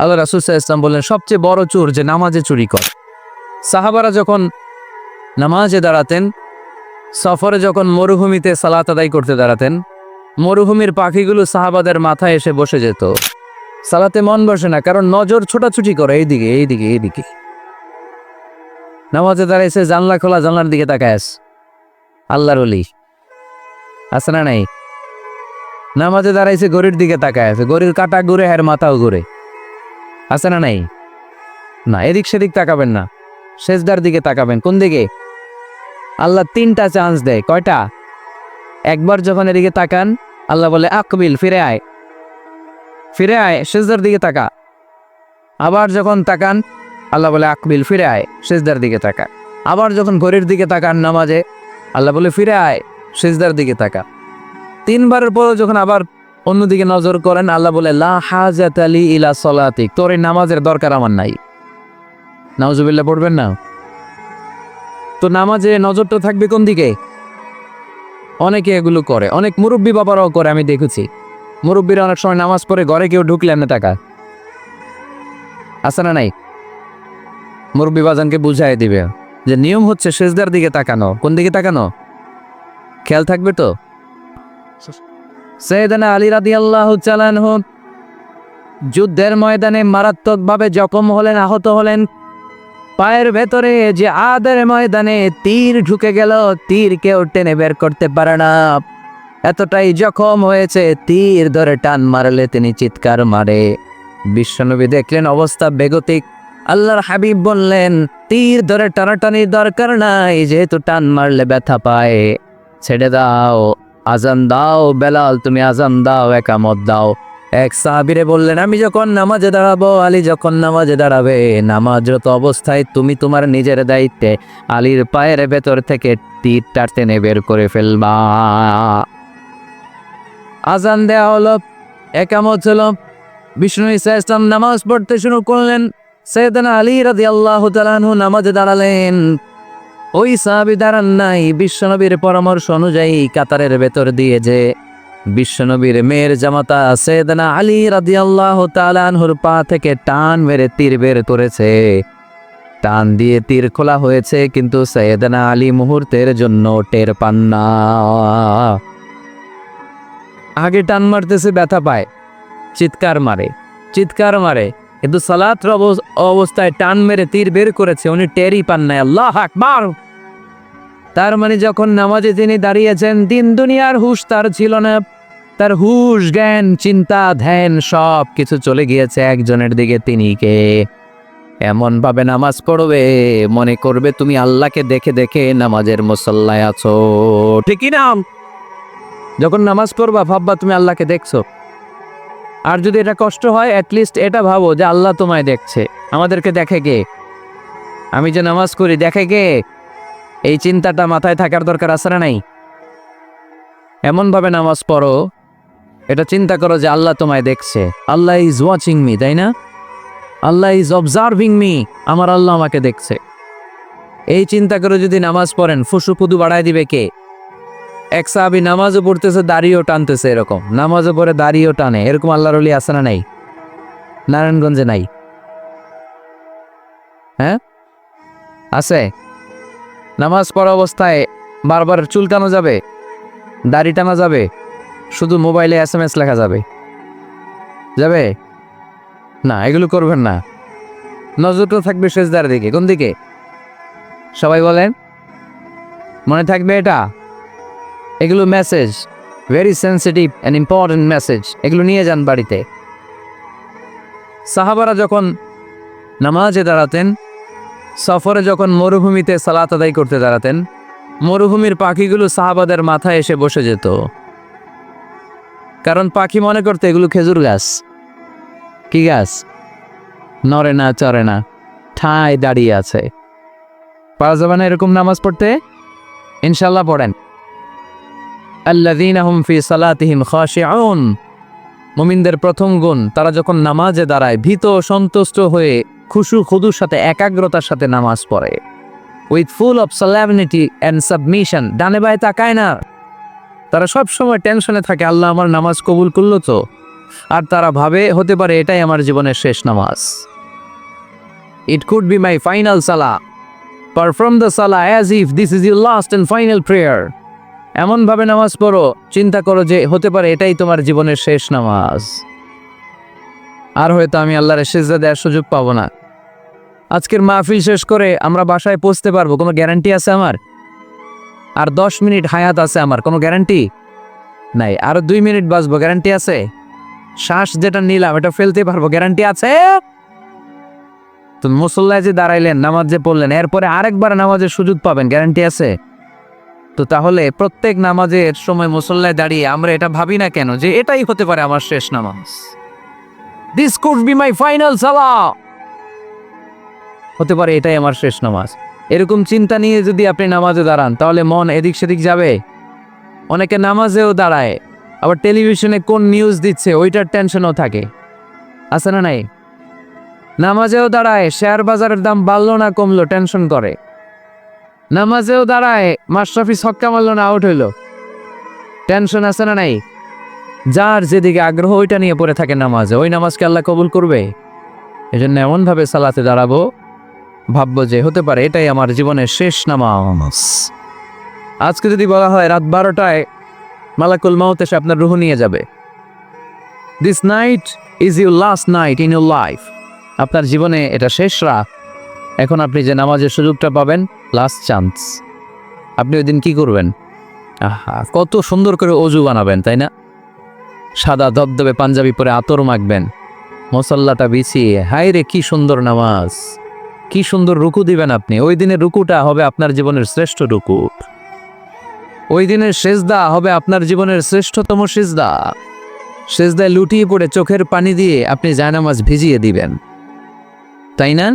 আল্লাহ রাসুল ইসলাম বললেন, সবচেয়ে বড় চোর যে নামাজে চুরি কর। সাহাবারা যখন নামাজে দাঁড়াতেন, সফরে যখন মরুভূমিতে সালাত আদায় করতে দাঁড়াতেন, মরুভূমির পাখিগুলো সাহাবাদের মাথায় এসে বসে যেত। সালাতে মন বসে না, কারণ নজর ছোটাছুটি করে, এইদিকে এইদিকে এইদিকে। নামাজে দাঁড়াইছে, জানলা খোলা, জানলার দিকে তাকায় আস আল্লাহর অলি আছে না নাই? নামাজে দাঁড়াইছে, গরির দিকে তাকায় আছে। গরির কাটা ঘুরে হ্যার মাথাও ঘুরে। আছে না নাই? না, এদিক সেদিক তাকাবেন না। শেষদার দিকে তাকাবেন। কোন দিকে? আল্লাহ তিনটা চান্স দেয়। কয়টা? একবার যখন এদিকে তাকান, আল্লাহ বলে, আকবিল, ফিরে আয়। ফিরে আয়, শেষদার দিকে তাকা। আবার যখন তাকান, আল্লাহ বলে, আকবিল, ফিরে আয়। শেষদার দিকে তাকা। আবার যখন ঘড়ির দিকে তাকান নামাজে, আল্লাহ বলে, ফিরে আয়। শেষদার দিকে তাকা। তিনবারের পর যখন আবার অন্যদিকে নজর করেন, আল্লাহ বলে, লা হাজাত আলী ইলা সলাতিক, তোর এই নামাজের দরকার আমার নাই। নাউজুবিল্লাহ, পড়বেন না? তো নামাজে নজরটা থাকবে কোন দিকে? অনেকে এগুলো করে, অনেক মুরব্বী বাবারাও করে, আমি দেখেছি। মুরব্বীরা অনেক সময় নামাজ পড়ে, ঘরে কেউ ঢুকলেন না টাকা। আছে না নাই? মুরব্বী বাজানকে বুঝাই দিবে যে, নিয়ম হচ্ছে শেষদার দিকে তাকানো। কোন দিকে তাকানো? খেয়াল থাকবে তো? সৈয়দানা আলী রাদি আল্লাহ চালানহ যুদ্ধের ময়দানে মারাত্মকভাবে জখম হলেন, আহত হলেন। পায়ের ভেতরে যে আদের ময়দানে তীর ঢুকে গেল, তীর কেউ টেনে বের করতে পারে না। এতটাই জখম হয়েছে, তীর ধরে টান মারলে তিনি চিৎকার মারে। বিশ্বনবী দেখলেন অবস্থা বেগতিক। আল্লাহর হাবিব বললেন, তীর ধরে টানাটানির দরকার নাই, যেহেতু টান মারলে ব্যথা পায়। ছেড়ে দাও। আজান দাও বেলাল, তুমি আজান দাও, একামত দাও। এক সাহাবিরে বললেন, আমি যখন নামাজে দাঁড়াবো, আলী যখন নামাজে দাঁড়াবে, নামাজরত অবস্থায় তুমি তোমার নিজের দায়িত্বে আলীর পায়ের ভেতর থেকে তীরটা টেনে বের করে ফেলবা। আজান দেওয়া হলো, একামত হলো। বিষ্ণু ইসা ইসলাম নামাজ পড়তে শুরু করলেন। সৈয়দনা আলী রাদি আল্লাহ নামাজে দাঁড়ালেন। ওই সাহাবি দাঁড়ান নাই। বিশ্বনবীর পরামর্শ অনুযায়ী কাতারের ভেতর দিয়ে যে বিশ্বনবীর মেয়ের জামাতা সৈয়দনা আলী রাদি আল্লাহ তালানহুর পা থেকে টান মেরে তীর বের করেছে। টান দিয়ে তীর খোলা হয়েছে, কিন্তু সৈয়দনা আলী মুহূর্তের জন্য টের পান না। আগে টান মারতেছে, ব্যথা পায়। চিৎকার মারে চিৎকার মারে। কিন্তু সালাত অবস্থায় টান মেরে তীর বের করেছে, উনি টেরই পান নাই। আল্লাহ আকবার। তার মানে যখন নামাজে তিনি দাঁড়িয়েছেন, দিন দুনিয়ার হুশ তার ছিল না। তার হুশ, জ্ঞান, চিন্তা, ধ্যান সব কিছু চলে গিয়েছে একজনের দিকে, তিনি কে? এমন ভাবে নামাজ পড়বে, মনে করবে তুমি আল্লাহকে দেখে দেখে নামাজের মুসল্লায় আছো। ঠিকই না? যখন নামাজ পড়বা, ভাববা তুমি আল্লাহকে দেখছ। আর যদি এটা কষ্ট হয় অ্যাটলিস্ট এটা ভাবো যে আল্লাহ তোমায় দেখছে। আমাদেরকে দেখে কে? আমি যে নামাজ করি, দেখে কে? এই চিন্তাটা মাথায় থাকার দরকার আছে না নাই? এমনভাবে নামাজ পড়ো, এটা চিন্তা করো যে আল্লাহ তোমায় দেখছে। আল্লাহ ইজ ওয়াচিং মি তাই না? আল্লাহ ইজ অবজার্ভিং মি আমার আল্লাহ আমাকে দেখছে। এই চিন্তা করে যদি নামাজ পড়েন ফুসু ফুদু বাড়ায় দিবে কে? এক সাহাবি নামাজও পড়তেছে, দাড়িও টানতেছে এরকম। নামাজও পড়ে, দাড়িও টানে। এরকম আল্লাহর অলি আছে না নাই? নারায়ণগঞ্জে নাই? হ্যাঁ? আছে। নামাজ পড়া অবস্থায় বারবার চুল টানো যাবে, দাড়ি টানা যাবে, শুধু মোবাইলে এস এম এস লেখা যাবে। যাবে? না, এগুলো করবেন না। নজরটা থাকবে শেষদার দিকে। কোন দিকে? সবাই বলেন? মনে থাকবে এটা? এগুলো message very sensitive and important message এগুলো নিয়ে যান বাড়িতে। সাহাবারা যখন নামাজে দাঁড়াতেন, সফরে যখন মরুভূমিতে সালাত আদায় করতে দাঁড়াতেন, মরুভূমির পাখিগুলো সাহাবাদের মাথায় এসে বসে যেত। কারণ পাখি মনে করতে এগুলো খেজুর গাছ। কি গাছ? নড়ে না, চড়ে না, ঠায় দাঁড়িয়ে আছে। পারা যাবে না এরকম নামাজ পড়তে? ইনশাল্লাহ পড়েন। আল্লাযীনা হুম ফি সালাতিহিম খাশিউন। মুমিনদের প্রথম গুণ, তারা যখন নামাজে দাঁড়ায়, ভীত সন্তুষ্ট হয়ে খুশু খুদুর সাথে একাগ্রতার সাথে নামাজ পড়ে। With full of solemnity and submission ডানে বায়ে তাকায় না। তারা সব সময় টেনশনে থাকে, আল্লাহ আমার নামাজ কবুল করল তো? আর তারা ভাবে, হতে পারে এটাই আমার জীবনের শেষ নামাজ। It could be my final সালা পারফর্ম দ্য সালা as if this is your last and final prayer এমনভাবে নামাজ পড়ো, চিন্তা করো যে হতে পারে এটাই তোমার জীবনের শেষ নামাজ। আর হয়তো আমি আল্লাহর সেজদা দেওয়ার সুযোগ পাবো না। আজকের মাহফিল শেষ করে আমরা বাসায় পৌঁছতে পারব, কোনো গ্যারান্টি আছে আমার? আর দশ মিনিট হায়াত আছে আমার, কোনো গ্যারান্টি নাই, আরও দুই মিনিট বাঁচবো গ্যারান্টি আছে? শ্বাস যেটা নিলাম, এটা ফেলতে পারব গ্যারান্টি আছে? তো মুসল্লায় যে দাঁড়াইলেন, নামাজ যে পড়লেন, এরপরে আরেকবার নামাজের সুযোগ পাবেন গ্যারান্টি আছে? তো তাহলে প্রত্যেক নামাজের সময় মুসল্লায় দাঁড়িয়ে আমরা এটা ভাবি না কেন যে এটাই হতে পারে আমার শেষ নামাজ? This could be my final সালা হতে পারে এটাই আমার শেষ নামাজ। এরকম চিন্তা নিয়ে যদি আপনি নামাজে দাঁড়ান, তাহলে মন এদিক সেদিক যাবে। অনেকে নামাজেও দাঁড়ায়, আবার টেলিভিশনে কোন নিউজ দিচ্ছে, ওইটার টেনশনও থাকে। আছে না নাই? নামাজেও দাঁড়ায় শেয়ার বাজারের দাম বাড়লো না কমলো টেনশন করে। নামাজেও দাঁড়ায় মাশরাফি ছক্কা মারলো না আউট হইল। টেনশন আছে না নাই? যার যেদিকে আগ্রহ, ওইটা নিয়ে পড়ে থাকে নামাজে। ওই নামাজকে আল্লাহ কবুল করবে? এই জন্য এমনভাবে সালাতে দাঁড়াবো, ভাববো যে হতে পারে, এটাই আমার জীবনের শেষ নামাজ। আজকে যদি বলা হয় রাত বারোটায় মালাকুল মাউত এসে আপনার রুহ নিয়ে যাবে। This night is your last night in your life আপনার জীবনে এটা শেষ রাত। এখন আপনি যে নামাজের সুযোগটা পাবেন লাস্ট চান্স আপনি ওই দিন কী করবেন? আহা, কত সুন্দর করে অজু বানাবেন, তাই না? সাদা ধবধবে পাঞ্জাবি পরে আতর মাখবেন মশল্লাটা বিছিয়ে, হায় রে, কি সুন্দর নামাজ। কি সুন্দর রুকু দিবেন আপনি। ওই দিনের রুকুটা হবে আপনার জীবনের শ্রেষ্ঠ রুকু। ওই দিনের সেজদা হবে আপনার জীবনের শ্রেষ্ঠতম সেজদা। সেজদায় লুটিয়ে পড়ে চোখের পানি দিয়ে আপনি জায়নামাজ ভিজিয়ে দিবেন। তাই না?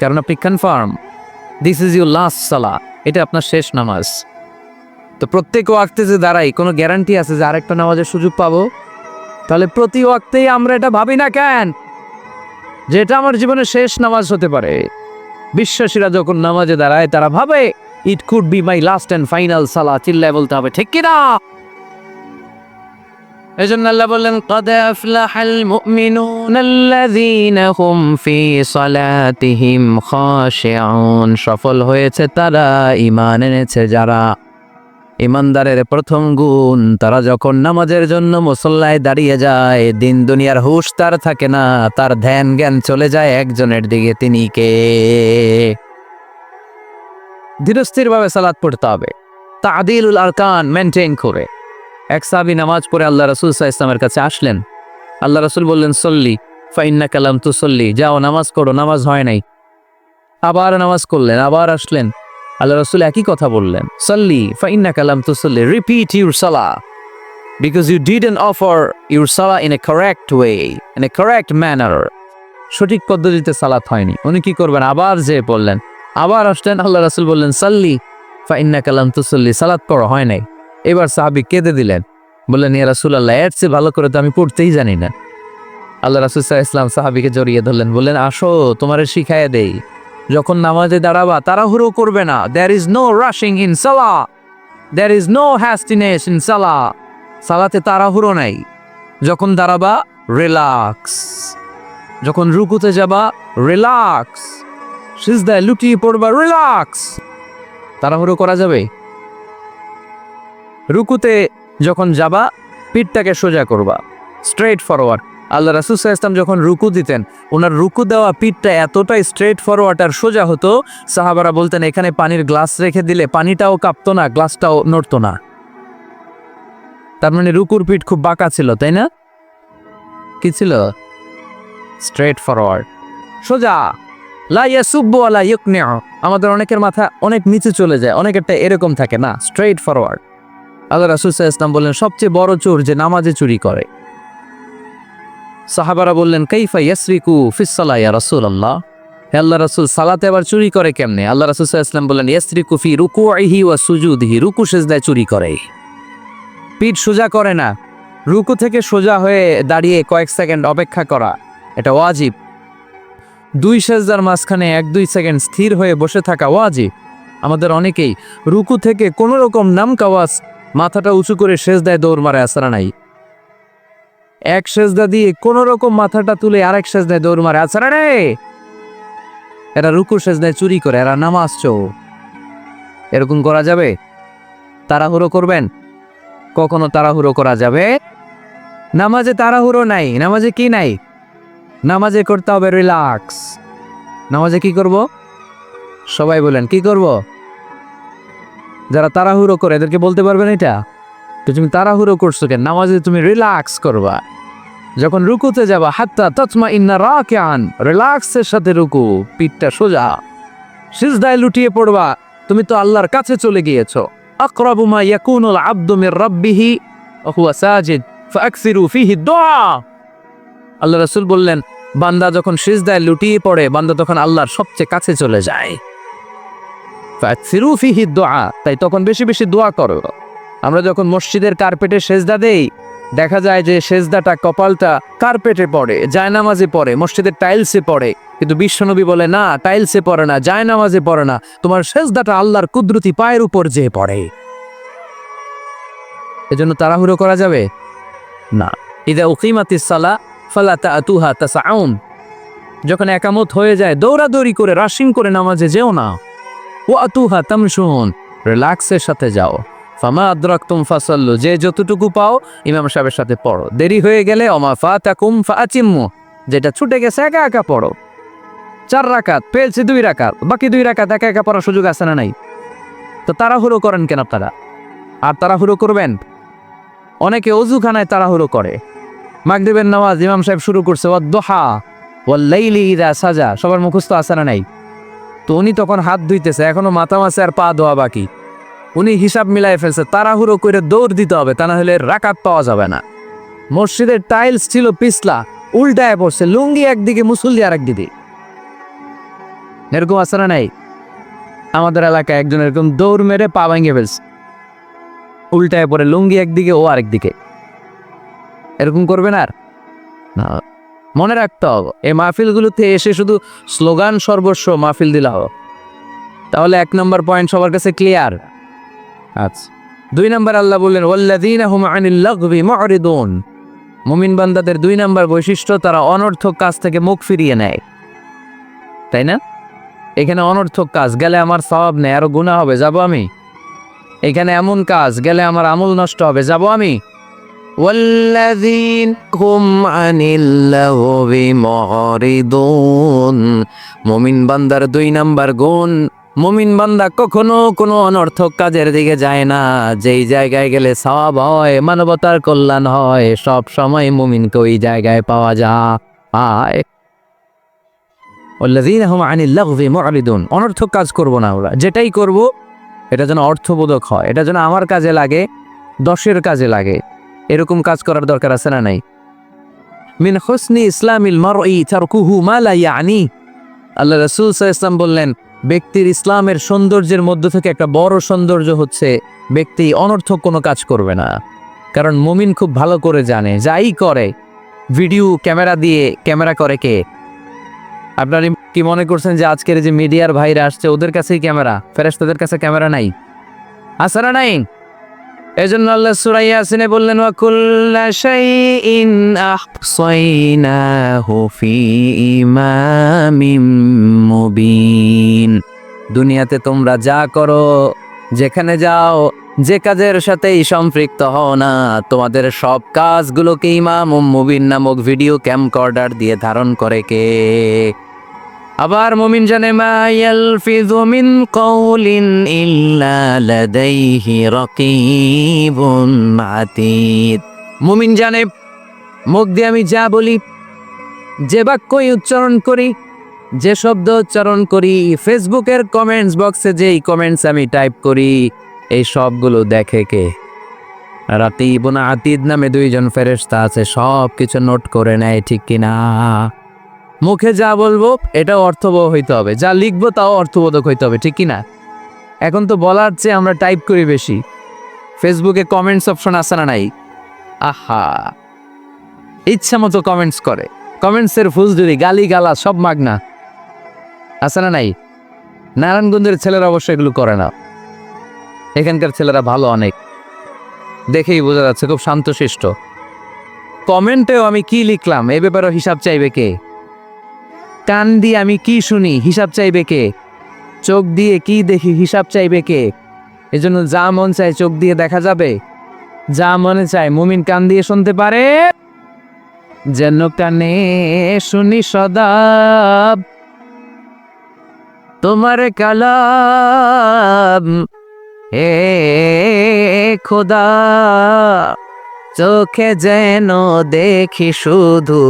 কারণ আপনি confirm this is your last সালা এটা আপনার শেষ নামাজ। তো প্রত্যেক ওয়াক্তে যে দাঁড়াই, কোনো গ্যারান্টি আছে যে আরেকটা নামাজের সুযোগ পাবো? তাহলে প্রতি ওয়াক্তেই আমরা এটা ভাবি না কেন? যে এটা আমার জীবনের শেষ নামাজ হতে পারে। বিশ্বাসীরা যখন নামাজে দাঁড়ায়, তারা ভাবে it could be my last and final সালা চিল্লায় বলতে হবে, ঠিক কিনা? এই জন্য আল্লাহ বললেন قد أفلح المؤمنون الذين هم في صلاتهم خاشعون সফল হয়েছে তারা ঈমান এনেছে যারা ইমানদারের প্রথম গুণ তারা যখন নামাজের জন্য মুসল্লায় দাঁড়িয়ে যায় দিন দুনিয়ার হুশ তার থাকে না তার ধ্যান জ্ঞান চলে যায় একজনের দিকে তিনি কে ধীরস্থির ভাবে সালাদ পড়তে হবে তাদিলুল আরকান মেনটেন করে এক সাহাবি নামাজ পড়ে আল্লাহ রসুল সাহা ইসলামের কাছে আসলেন। আল্লাহ রসুল বললেন, সল্লি ফাইন্না কালাম তু সল্লি যাও, নামাজ করো নামাজ হয় নাই। আবার নামাজ করলেন, আবার আসলেন। আল্লাহ রসুল একই কথা বললেন, সল্লি ফাইন্না কালাম তু সল্লি রিপিট ইউর সালা because you didn't offer your সালা in a correct way in a correct manner সঠিক পদ্ধতিতে সালাত হয়নি। উনি কি করবেন? আবার যে বললেন আবার আসলেন, আল্লাহ রাসুল বললেন, সাল্লি ফাইন্না কালাম তুসল্লি, সালাত করো হয় নাই। এবার সাহাবি কেঁদে দিলেন। বললেন, ইয়া রাসুল আল্লাহ এর চেয়ে ভালো করে তো আমি পড়তেই জানি না। আল্লাহ রাসুল সাহা ইসলাম সাহাবিকে জড়িয়ে ধরলেন, বললেন, আসো, তোমার শিখাইয়া দেই। যখন নামাজে দাঁড়াবা, তাড়াহুড়ো করবে না। There is no rushing in সালা there is no hastiness in সালা সালাতে তাড়াহুড়ো নাই। যখন দাঁড়াবা রিল্যাক্স যখন রুকুতে যাবা রিল্যাক্স সিজদায় লুটিয়ে পড়বা রিল্যাক্স তাড়াহুড়ো করা যাবে? রুকুতে যখন যাবা, পিঠটাকে সোজা করবা। স্ট্রেট ফরওয়ার্ড আল্লাহ রাসুল ইসলাম যখন রুকু দিতেন, ওনার রুকু দেওয়া পিঠটা এতটাই স্ট্রেট ফরওয়ার্ড আর সোজা হতো, সাহাবারা বলতেন, এখানে পানির গ্লাস রেখে দিলে পানিটাও কাঁপতো না গ্লাসটাও নড়তো না। তার মানে রুকুর পিঠ খুব বাঁকা ছিল, তাই না? কি ছিল? স্ট্রেট ফরওয়ার্ড সোজা। লা ইয়াসুব্বু আলা ইউকনিউ আমাদের অনেকের মাথা অনেক নিচে চলে যায়, অনেকেরটা এরকম থাকে, না? স্ট্রেট ফরওয়ার্ড আল্লাহ রাসুল ইসলাম বললেন, সবচেয়ে বড় চোর যে নামাজে চুরি করে। সাহাবারা বললেন, কাইফা ইয়াসরিকু ফিসালা ইয়া রাসূল আল্লাহ হে আল্লাহ রাসূল, সালাতে আবার চুরি করে কেমনে? আল্লাহ রাসূল ইসলাম বললেন, ইয়াসরিকু ফি রুকুইহি ওয়া সুজুদিহি। রুকু সেজদায় চুরি করে। পিঠ সোজা করে না। রুকু থেকে সোজা হয়ে দাঁড়িয়ে কয়েক সেকেন্ড অপেক্ষা করা, এটা ওয়াজিব। দুই সেজদার মাঝখানে এক দুই সেকেন্ড স্থির হয়ে বসে থাকা ওয়াজিব। আমাদের অনেকেই রুকু থেকে কোনো রকম নাম কাওয়াজ মাথাটা উঁচু করে সেজদায় দৌড় মারে, আসারা নাই। এক সেজদা দিয়ে কোন রকম মাথাটা তুলে আরেক সেজদায় দৌড় মারে আচ্ছা রে এরা রুকু সেজদায় চুরি করে, এরা নামাজ চো এরকম করা যাবে? তাড়াহুড়ো করবেন? কখনো তাড়াহুড়ো করা যাবে? নামাজে তাড়াহুড়ো নাই, নামাজে কি নাই? নামাজে করতে হবে রিল্যাক্স। নামাজে কি করব? সবাই বলেন, কি করব? যারা তাড়াহুড়ো করে, এদেরকে বলতে পারবেন এটা? তো তুমি তাড়াহুড়ো করছ কেন? নামাজে তুমি রিল্যাক্স করবা। যখন রুকুতে যাবা, হাত্তা তৎমা ইন্না রা রাকিআন রিল্যাক্সের সাথে রুকু, পিঠটা সোজা। সিজদায় লুটিয়ে পড়বা, তুমি তো আল্লাহর কাছে চলে গিয়েছো। আকরাবু মা ইয়াকুনুল আবদু রাব্বিহি হুয়া সাজিদ, ফাকসিরু ফিহি দুআ আল্লাহ রাসূল বললেন, বান্দা যখন সিজদায় লুটিয়ে পড়ে, বান্দা তখন আল্লাহর সবচেয়ে কাছে চলে যায়। দুআ তাই তখন বেশি বেশি দোয়া করো। আমরা যখন মসজিদের কার্পেটে সেজদা দেই, দেখা যায় যে সেজদাটা কপালটা কার্পেটে পড়ে, জায়নামাজে পড়ে, মসজিদের টাইলসে পড়ে। কিন্তু বিশ্বনবী বলে, না, টাইলসে পড়ে না, জায়নামাজে পড়ে না। তোমার সেজদাটা আল্লাহর কুদরতি পায়ের উপর যেয়ে পড়ে। এজন্য তাড়াহুড়ো করা যাবে? না। ইদা উকিমাতিস সালা, ফালা তাতুহা তাসাউন। যখন একামত হয়ে যায়, দৌড়াদৌড়ি করে রাশিং করে নামাজে যেও না। ও আতুহা তামশুন রিল্যাক্সের সাথে যাও। ফামা আদ্রাকতুম ফাসাল্লু, যে যতটুকু পাও ইমাম সাহেবের সাথে পড়ো। দেরি হয়ে গেলে অমা ফাতাকুম ফাচিম্মু যেটা ছুটে গেছে একা একা পড়ো। চার রাকাত, পেয়েছে দুই রাকাত, বাকি দুই রাকাত একা একা পড়ার সুযোগ আছে না নাই? তো তাড়াহুড়ো করেন কেন আপনারা? আর তাড়াহুড়ো করবেন? অনেকে অজুখানায় তাড়াহুড়ো করে। মাগরিবের নামাজ ইমাম সাহেব শুরু করছে, ওয়াদ্দোহা, ওয়াল্লাইলি ইদা সাজা, সবার মুখস্থ আছে না নাই? তো উনি তখন হাত ধুইতেছে, এখনও মাথা মাসে আর পা ধোয়া বাকি। উনি হিসাব মিলাই ফেলছে, তাড়াহুড়ো করে দৌড় দিতে হবে, তা না হলে রাকাত পাওয়া যাবে না। মসজিদের টাইলস ছিল পিছলা, উল্টায় পড়ছে, লুঙ্গি একদিকে, মুসল্লি আর একদিকে এরকম আছে না নাই? আমাদের এলাকায় একজন এরকম দৌড় মেরে পা ভেঙে ফেলছে। উল্টায় পড়ে, লুঙ্গি একদিকে, ও আরেকদিকে এরকম করবেন আর? না। মনে রাখতে হবে, এই মাহফিলগুলোতে এসে শুধু স্লোগান সর্বস্ব মাহফিল দিলা হবে তাহলে এক নম্বর পয়েন্ট সবার কাছে ক্লিয়ার আচ্ছা দুই নম্বর আল্লাহ বললেন লাগবি মুমিন বান্দাদের দুই নম্বর বৈশিষ্ট্য, তারা অনর্থক কাজ থেকে মুখ ফিরিয়ে নেয়। তাই না? এখানে অনর্থক কাজ, গেলে আমার সওয়াব নেই, আরও গুনাহ হবে, যাব আমি। এখানে এমন কাজ, গেলে আমার আমল নষ্ট হবে, যাব আমি। والذين هم عن اللغو معرضون মুমিন বান্দার দুই নাম্বার গুণ মুমিন বান্দা কখনো কোনো অনর্থক কাজের দিকে যায় না যেই জায়গায় গেলে সওয়াব হয় মানবতার কল্যাণ হয় সব সময় মুমিনকে ওই জায়গায় পাওয়া যায় والذين هم عن اللغو معرضون অনর্থক কাজ করব না ওরা যেটাই করব এটা যেন অর্থবোধক হয় এটা যেন আমার কাজে লাগে দশের কাজে লাগে এরকম কাজ করার দরকার আছে না নাই? মিন হোসনি ইসলামিল মারই তারকুহু মা লা ইয়ানি। আল্লাহ রাসূল ওয়াসাল্লাম বললেন, ব্যক্তির ইসলামের সৌন্দর্যের মধ্য থেকে একটা বড় সৌন্দর্য হচ্ছে ব্যক্তি অনর্থক কোনো কাজ করবে না। কারণ মুমিন খুব ভালো করে জানে, যাই করে, ভিডিও, ক্যামেরা দিয়ে, ক্যামেরা করে কে? আপনারা কি মনে করছেন যে আজকের যে মিডিয়ার ভাইরা আসছে, ওদের কাছেই ক্যামেরা? ফেরেশতাদের কাছে ক্যামেরা নাই? না নাই? এজন্য আল্লাহ সূরা ইয়াসিনে বললেন, ওয়া কুল্লা শাইইন আহসাইনাহু ফি ইমামিম মুবিন। দুনিয়াতে তোমরা যা করো, যেখানে যাও, যে কাজের সাথেই সম্পৃক্ত হও না। তোমাদের সব কাজগুলোকে ইমাম মুবিন নামক ভিডিও ক্যামকর্ডার দিয়ে ধারণ করে কে? আবার মুমিন জানে, মা ইয়ালফিযু মিন কওলিন ইল্লা লাদাইহি রাকিবুন আতীদ। মুমিন জানে, মুখ দিয়ে আমি যা বলি, যে বাক্যই উচ্চারণ করি, যে শব্দ উচ্চারণ করি, ফেসবুকের কমেন্টস বক্সে যেই কমেন্টস আমি টাইপ করি, এই সবগুলো দেখে কে? রাতি রাকিবুন আতীদ নামে দুইজন ফেরেশতা আছে সব কিছু নোট করে নেয়, ঠিক কিনা? মুখে যা বলব এটা অর্থবহ হইতে হবে। যা লিখব, তাও অর্থবোধক হইতে হবে, ঠিক না? এখন তো বলার চেয়ে আমরা টাইপ করি বেশি। ফেসবুকে কমেন্টস অপশন আসে না নাই? আহা! ইচ্ছা মতো কমেন্টস করে। কমেন্টসের ফুলজুরি গালি গালা সব মাগনা। আছে না নাই? নারায়ণগঞ্জের ছেলেরা অবশ্য এগুলো করে না। এখানকার ছেলেরা ভালো অনেক। দেখেই বোঝা যাচ্ছে খুব শান্তশিষ্ট। কমেন্টেও আমি কি লিখলাম? এ ব্যাপারে হিসাব চাইবে কে? কান দিয়ে আমি কি শুনি? হিসাব চাইবে কে? চোখ দিয়ে কি দেখি? হিসাব চাইবে কে? এজন্য যা মন চায় চোখ দিয়ে দেখা যাবে। যা মনে চায় মুমিন কান দিয়ে শুনতে পারে। যেন কানে শুনি সদা। তোমার কালাম হে খোদা। চোখে যেন দেখি শুধু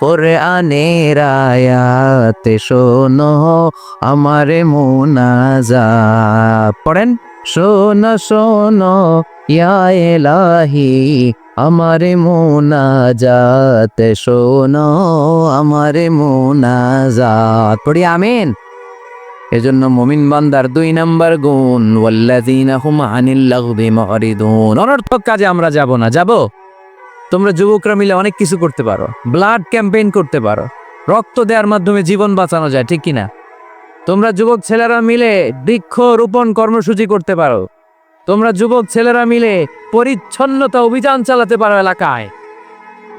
পরে আনের আয়াতে, শোনো আমারে মোনাজা পড়েন? শোনো শোনো, ইয়া এলাহি, আমারে মোনাজাতে, শোনো আমারে মোনাজাত। পড়ি আমিন। এজন্য মুমিন বান্দার দুই নাম্বার গুণ অনর্থক কাজে আমরা যাব না, যাব? তোমরা যুবকরা মিলে অনেক কিছু করতে পারো, ব্লাড ক্যাম্পেইন করতে পারো, রক্ত দেওয়ার মাধ্যমে জীবন বাঁচানো যায়, ঠিক কিনা? তোমরা যুবক ছেলেরা মিলে বৃক্ষ রোপণ কর্মসূচি করতে পারো। তোমরা যুবক ছেলেরা মিলে পরিচ্ছন্নতা অভিযান চালাতে পারো এলাকায়।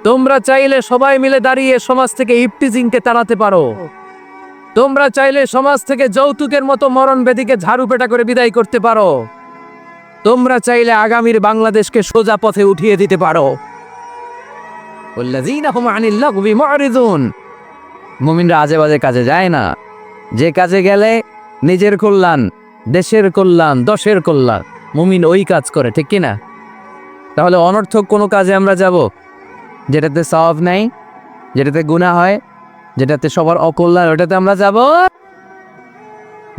তোমরা চাইলে সবাই মিলে দাঁড়িয়ে সমাজ থেকে ইফটিজিংকে তাড়াতে পারো। তোমরা চাইলে সমাজ থেকে যৌতুকের মতো মরণ বেদিকে ঝাড়ু পেটা করে বিদায় করতে পারো। তোমরা চাইলে আগামীর বাংলাদেশকে সোজা পথে উঠিয়ে দিতে পারো। মুমিনরা আজে বাজে কাজে যায় না। যে কাজে গেলে নিজের কল্যাণ, দেশের কল্যাণ, দশের কল্যাণ, মুমিন ওই কাজ করে, ঠিক কিনা? তাহলে অনর্থক কোনো কাজে আমরা যাব, যেটাতে সওয়াব নাই, যেটাতে গুনাহ হয় যেটাতে সবার অকল্যাণ, ওটাতে আমরা যাব।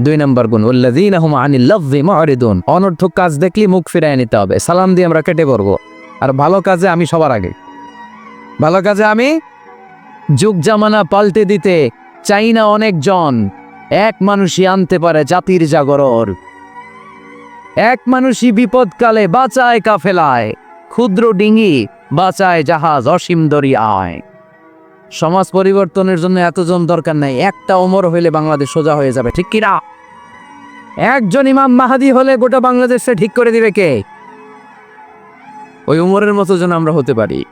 দুই নম্বর গুণ উল্লাযীনা হুম আনিল লাযযি মুরিদুন অনর্থক কাজ দেখলে মুখ ফিরায় নিতে হবে। সালাম দিয়ে আমরা কেটে পড়ব। আর ভালো কাজে আমি সবার আগে। ভালো কাজে আমি যুগ জামানা পাল্টে দিতে চাই না অনেকজন। এক মানুষই আনতে পারে জাতির জাগরর এক মানুষই বিপদকালে বাঁচায় কাফেলায়। ক্ষুদ্র ডিঙি বাঁচায় জাহাজ অসীম দরিয়ায়। সমাজ পরিবর্তনের জন্য এতজন দরকার নাই। একটা ওমর হইলে বাংলাদেশ সোজা হয়ে যাবে, ঠিক কিনা? একজন ইমাম মাহাদি হলে গোটা বাংলাদেশে ঠিক করে দিবে কে? ওই উমরের মতো যেন আমরা হতে পারি।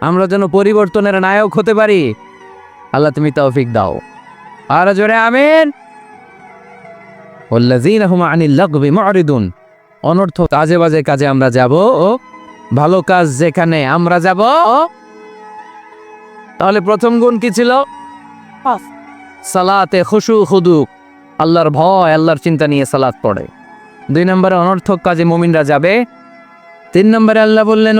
আমরা যেন পরিবর্তনের নায়ক হতে পারি। আল্লাহ তুমি তৌফিক দাও। আর জোরে আমিন। অনর্থ কাজে বাজে কাজে আমরা যাব, ও ভালো কাজ যেখানে আমরা যাব তাহলে প্রথম গুণ কি ছিল? সালাতে খুশু খুদু আল্লাহর ভয় আল্লাহর চিন্তা নিয়ে সালাত পড়ে। দুই নম্বরে অনর্থক কাজে মুমিনরা যাবে। তিন নম্বরে আল্লাহ বললেন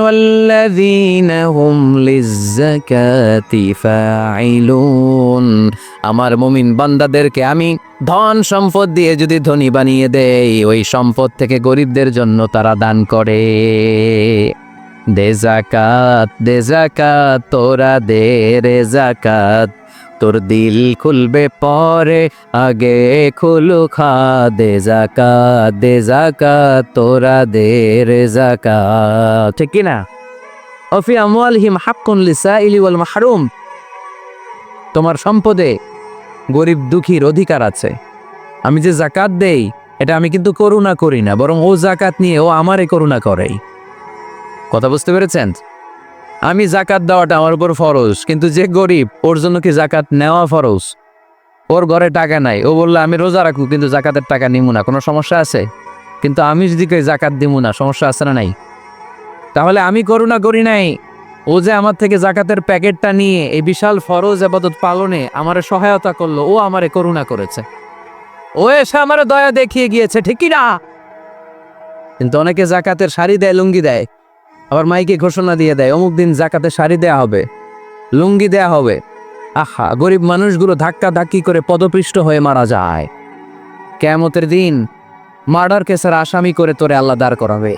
আমার মুমিন বান্দাদেরকে আমি ধন সম্পদ দিয়ে যদি ধনী বানিয়ে দেই ওই সম্পদ থেকে গরিবদের জন্য তারা দান করে। দে জাকাত দে জাকাত তোরা দে রে জাকাত তোর দিল খুলবে পরে, আগে খুলু খা দে জাকাত দে জাকাত তোরা দে রে জাকাত ঠিক কি না? অফি আমওয়ালহিম হাক্কুন লিসাইলি ওয়াল মাহরুম। তোমার সম্পদে গরিব দুঃখীর অধিকার আছে। আমি যে জাকাত দেই, এটা আমি কিন্তু করুণা করি না, বরং ও জাকাত নিয়ে ও আমারে করুণা করে কথা বুঝতে পেরেছেন? আমি জাকাত দেওয়াটা আমার উপর ফরজ, কিন্তু যে গরিব, ওর জন্য কি জাকাত নেওয়া ফরজ? ওর ঘরে টাকা নাই, ও বলল, আমি রোজা রাখব, কিন্তু জাকাতের টাকা নিমু না। কোনো সমস্যা আছে? কিন্তু আমি যদি জাকাত দিমু না, সমস্যা আছে না নাই? তাহলে আমি করুণা করি নাই? ও যে আমার থেকে জাকাতের প্যাকেটটা নিয়ে এই বিশাল ফরজ আবাদত পালনে আমারে সহায়তা করল, ও আমারে করুণা করেছে। ও এসে আমার দয়া দেখিয়ে গিয়েছে ঠিকই না? কিন্তু অনেকে জাকাতের শাড়ি দেয়, লুঙ্গি দেয়। আবার মাইকে ঘোষণা দিয়ে দেয়, অমুক দিন জাকাতের শাড়ি দেয়া হবে, লুঙ্গি দেয়া হবে। আহা, গরিব মানুষগুলো ধাক্কা ধাক্কি করে পদপৃষ্ট হয়ে মারা যায়। কেমতের দিন মার্ডার কেসের আসামি করে তোরে আল্লাহ দাঁড় করাবে।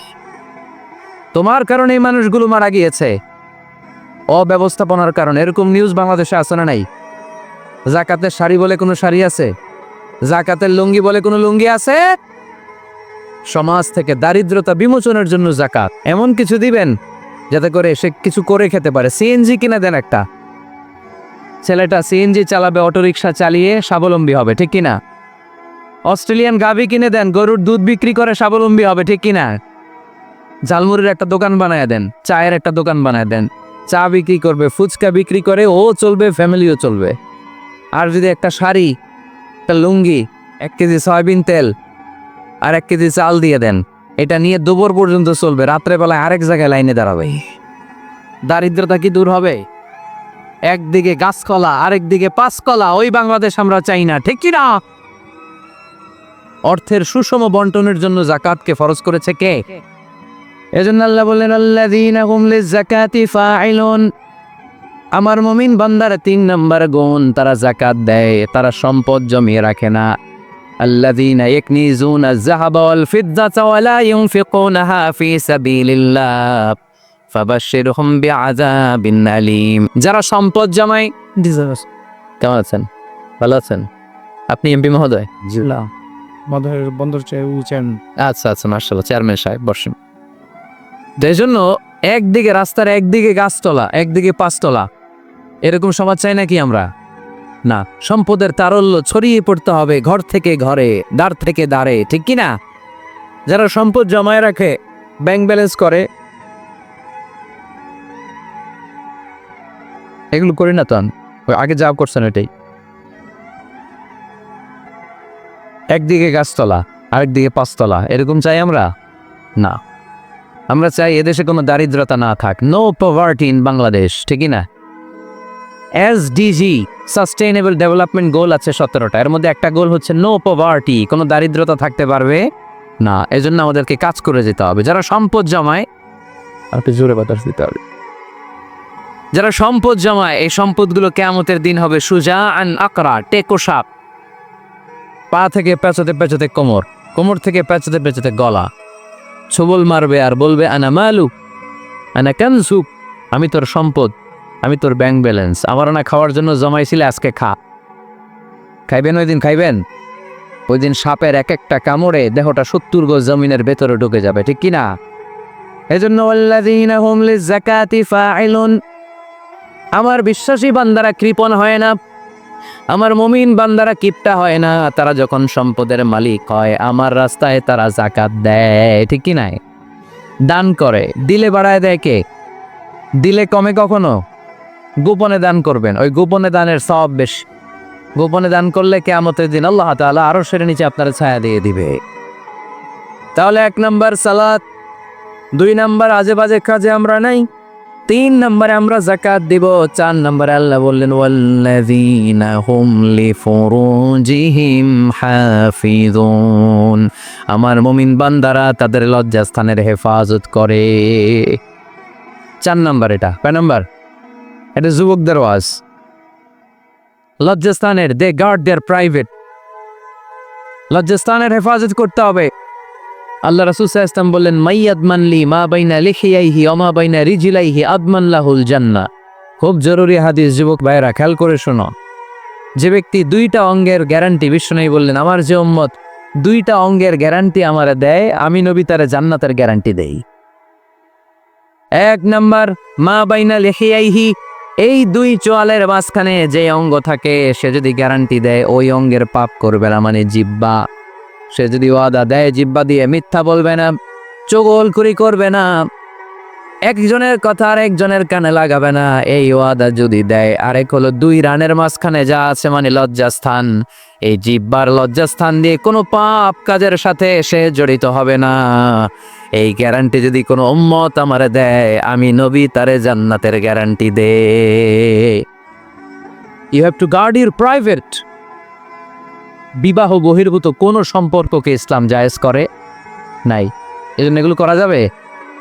তোমার কারণে এই মানুষগুলো মারা গিয়েছে। অব্যবস্থাপনার কারণে, এরকম নিউজ বাংলাদেশে আছে না নাই? জাকাতের শাড়ি বলে কোনো শাড়ি আছে? জাকাতের লুঙ্গি বলে কোনো লুঙ্গি আছে? সমাজ থেকে দারিদ্রতা বিমোচনের জন্য জাকাত এমন কিছু দিবেন যাতে করে সে কিছু করে খেতে পারে। সিএনজি কিনে দেন একটা। ছেলেটা সিএনজি চালাবে, অটোরিকশা চালিয়ে স্বাবলম্বী হবে, ঠিক কিনা? অস্ট্রেলিয়ান গাভি কিনে দেন, গরুর দুধ বিক্রি করে স্বাবলম্বী হবে, ঠিক কিনা? ঝালমুড়ির একটা দোকান বানায় দেন, চায়ের একটা দোকান বানায় দেন। চা বিক্রি করবে, ফুচকা বিক্রি করে, ও চলবে ফ্যামিলিও চলবে। আর যদি একটা শাড়ি, একটা লুঙ্গি, এক কেজি সয়াবিন তেল আর এক কেজি চাল দিয়ে দেন। এটা নিয়ে দুপুর পর্যন্ত চলবে। রাত্রেবেলায় আরেক জায়গায় লাইনে দাঁড়াবে। দারিদ্রতা কি দূর হবে? একদিকে গাছকলা, আরেকদিকে পাঁচকলা। ওই বাংলাদেশ আমরা চাই না, ঠিক কি না? অর্থের সুষম বন্টনের জন্য জাকাতকে ফরজ করেছে কে? এজন্য আল্লাহ বললেন, আল্লাযীনা হুম লিযাকাতি আমার মুমিন বান্দার তিন নম্বর গুণ, তারা জাকাত দেয়, তারা সম্পদ জমিয়ে রাখে না। الذين يكنزون الذهب والفضة ولا ينفقونها في سبيل الله فبشرهم بعذاب أليم যারা সম্পদ জমায় কেমন আছেন ভালো আছেন আপনি এমপি মহোদয় বন্দর বন্দর চেয়ে উঠেন আচ্ছা আচ্ছা মার্শাল চেয়ারম্যান সাহেব বসেন তো এই জন্য একদিকে রাস্তার একদিকে গাছতলা একদিকে পাঁচতলা এরকম সমাজ চাই নাকি আমরা না, সম্পদের তারল্য ছড়িয়ে পড়তে হবে ঘর থেকে ঘরে দাঁড় থেকে দাঁড়ে ঠিক কি না? যারা সম্পদ জমায় রাখে, ব্যাংক ব্যালেন্স করে। এগুলো করি না তো আমি। ওই আগে যা করছেন এটাই একদিকে গাছতলা, আরেকদিকে পাঁচতলা, এরকম চাই আমরা? না। আমরা চাই এদেশে কোনো দারিদ্রতা না থাক। নো পভার্টি ইন বাংলাদেশ ঠিকই না? এসডিজি সাস্টেইনেবল ডেভেলপমেন্ট গোল আছে সতেরোটা। এর মধ্যে একটা গোল হচ্ছে নো পভার্টি কোনো দারিদ্রতা থাকতে পারবে না। এজন্য আমাদেরকে কাজ করে যেতে হবে। যারা সম্পদ জমায় আপনি জোরে বাতাস দিতে হবে। যারা সম্পদ জমায় এই সম্পদগুলো কেয়ামতের দিন হবে সুজা আন আকরা টেকো সাপ। পা থেকে পেঁচাতে পেঁচাতে কোমর কোমর থেকে পেঁচাতে পেঁচাতে গলা। ছবল মারবে আর বলবে আনা মালু আনা কানসুক আমি তোর সম্পদ। আমি তোর ব্যাংক ব্যালেন্স আমার না খাওয়ার জন্য জমাইছিলে আজকে খা। খাইবেন ওই দিন, খাইবেন? ওই দিন সাপের এক একটা কামড়ে দেহটা সত্তর গজ জমিনের ভেতরে ঢুকে যাবে, ঠিক কি না এজন্য আমার বিশ্বাসী বান্দারা কৃপণ হয় না। আমার মমিন বান্দারা কিপটা হয় না। তারা যখন সম্পদের মালিক হয়, আমার রাস্তায় তারা জাকাত দেয়, ঠিক কি নাই দান করে। দিলে বাড়ায় দেয় কে? দিলে কমে কখনো? গোপনে দান করবেন। ওই গোপনে দানের সব বেশি। গোপনে দান করলে কেয়ামতের দিন আল্লাহ তাআলা আরও সেরে নিচে আপনার ছায়া দিয়ে দিবে। তাহলে এক নম্বর সালাত, দুই নম্বর আজে বাজে কাজে আমরা নাই, তিন নম্বরে আমরা জাকাত দিব, চার নম্বরে আল্লাহ বললেন, ওয়াল্লাযীনা হুম লিফুরুজিহিম হাফিজুন আমার মুমিন বান্দারা তাদের লজ্জাস্থানের হেফাজত করে। চার নম্বর এটা, কয় নম্বর? এটা যুবকদের ওয়াজ। লজ্জাস্থানের দে গার্ড দেয়ার প্রাইভেট লজ্জাস্থানের হেফাজত করতে হবে। আল্লাহ রাসুল ইসলাম বললেন, মাই আদমানলি মা বাইনা লিখিয়াইহি অমা বাইনা রিজিলাইহি আদমাল্লাহুল জান্না খুব জরুরি হাদিস, যুবক ভাইয়েরা, খেয়াল করে শোনো। যে ব্যক্তি দুইটা অঙ্গের গ্যারান্টি বিষ্ণু বললেন, আমার যে উম্মত, দুইটা অঙ্গের গ্যারান্টি আমারে দেয়, আমি নবী তারে জান্নাতের গ্যারান্টি দেই। এক নাম্বার, মা বাইনা লিখিয়াইহি এই দুই চোয়ালের মাঝখানে যে অঙ্গ থাকে, সে যদি গ্যারান্টি দেয়, ওই অঙ্গের পাপ করবে না মানে জিব্বা। সে যদি ওয়াদা দেয়, জিব্বা দিয়ে মিথ্যা বলবে না চগলখুরি করবে না। একজনের কথা আর একজনের কানে লাগাবে না। এই ওয়াদা যদি দেয়, আরেক হলো দুই রানের মাঝখানে যা আছে মানে লজ্জাস্থান। এই জিব্বার লজ্জাস্থান দিয়ে কোনো পাপ কাজের সাথে সে জড়িত হবে না। এই গ্যারান্টি যদি কোনো উম্মত আমারে দেয়, আমি নবী তারে জান্নাতের guarantee they. You have to guard your private বিবাহ বহির্ভূত কোনো সম্পর্ককে ইসলাম জায়েজ করে নাই। এই জন্য এগুলো করা যাবে?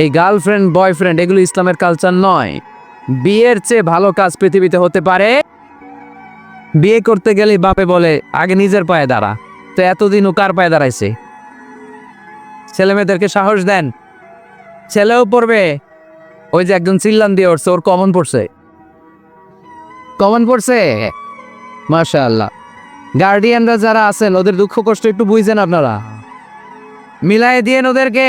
এই গার্লফ্রেন্ড বয়ফ্রেন্ড এগুলো ইসলামের কালচার নয়। বিয়ের চেয়ে ভালো কাজ পৃথিবীতে হতে পারে। বিয়ে করতে গেলে বাপে বলে, আগে নিজের পায়ে দাঁড়া। তো এতদিন ও কার পায়ে দাঁড়াইছে? ছেলে মেয়েদেরকে সাহস দেন। ছেলেও পড়বে। ওই যে একজন চিল্লান দিয়ে উঠছে, ওর কমন পড়ছে। কমন পড়ছে? মাশা আল্লাহ গার্ডিয়ানরা যারা আছেন, ওদের দুঃখ কষ্ট একটু বুঝছেন আপনারা। মিলাই দিয়েন ওদেরকে।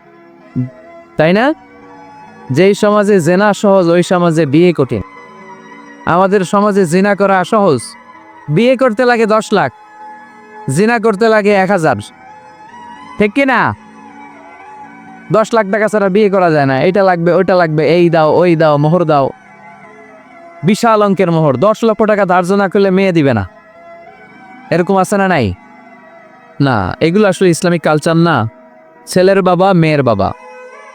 তাই না? যেই সমাজে জেনা সহজ, ওই সমাজে বিয়ে কঠিন। আমাদের সমাজে জিনা করা সহজ। বিয়ে করতে লাগে দশ লাখ, জিনা করতে লাগে এক হাজার। ঠিক কি না দশ লাখ টাকা ছাড়া বিয়ে করা যায় না। এটা লাগবে, ওইটা লাগবে, এই দাও, ওই দাও, মোহর দাও। বিশাল অঙ্কের মোহর। দশ লক্ষ টাকা ধার্য না করলে মেয়ে দিবে না। এরকম আছে না নাই? না, এগুলো আসলে ইসলামিক কালচার না। ছেলের বাবা, মেয়ের বাবা।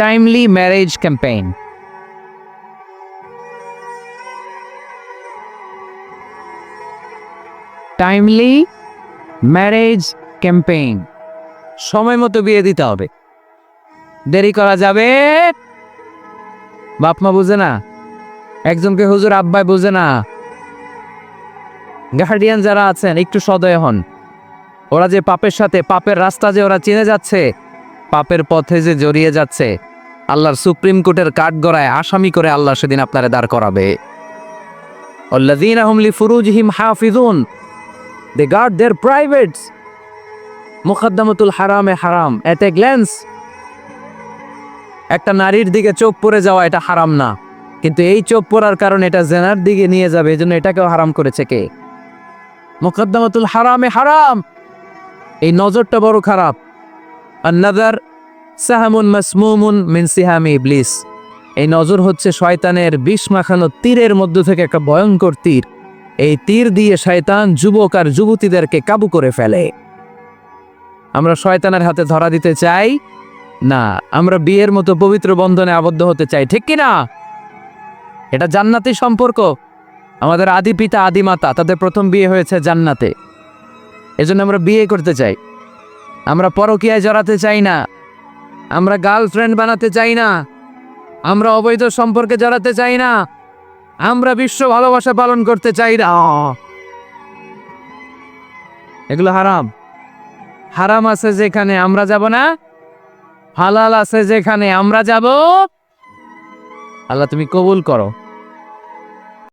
timely marriage campaign timely marriage campaign সময় মতো বিয়ে দিতে হবে। দেরি করা যাবে? বাপ মা বুঝে না। একজনকে হুজুর আব্বাই বুঝে না। গার্ডিয়ান যারা আছেন, একটু সদয় হন। ওরা যে পাপের সাথে, পাপের রাস্তা যে ওরা চিনে যাচ্ছে, পাপের পথে যে জড়িয়ে যাচ্ছে আল্লাহর সুপ্রিম কোর্টের কাঠ গড়ায় আসামি করে আল্লাহ সেদিন আপনারে দাঁড় করাবে। আল্লাযীনা হুম লিফুরুজিহিম হাফিজুন দে গার্ড দেয়ার প্রাইভেটস মুকদ্দমাতুল হারামে হারাম। এট এ গ্ল্যান্স একটা নারীর দিকে চোখ পড়ে যাওয়া এটা হারাম না। কিন্তু এই চোখ পড়ার কারণে এটা জেনার দিকে নিয়ে যাবে, এজন্য এটাকেও হারাম করেছে কে? মুকদ্দমাতুল হারামে হারাম। এই নজরটা বড় খারাপ। আর নাদার সাহামুন মাসমুমুন মিন সিহামি ইবলিস। এই নজর হচ্ছে শয়তানের বিষ মাখানো তীরের মধ্য থেকে একটা ভয়ঙ্কর তীর। এই তীর দিয়ে শয়তান যুবক আর যুবতীদেরকে কাবু করে ফেলে। আমরা শয়তানের হাতে ধরা দিতে চাই? না, আমরা বিয়ের মতো পবিত্র বন্ধনে আবদ্ধ হতে চাই, ঠিক কি না এটা জান্নাতি সম্পর্ক। আমাদের আদি পিতা, আদি মাতা, তাদের প্রথম বিয়ে হয়েছে জান্নাতে। এজন্য আমরা বিয়ে করতে চাই। আমরা পরকীয়ায় জড়াতে চাই না। আমরা গার্লফ্রেন্ড বানাতে চাই না। আমরা অবৈধ সম্পর্কে জড়াতে চাই না। আমরা বিশ্ব ভালোবাসা পালন করতে চাই না। এগুলো হারাম। হারাম আছে যেখানে আমরা যাব না। হালাল আছে যেখানে আমরা যাব। আল্লাহ তুমি কবুল করো।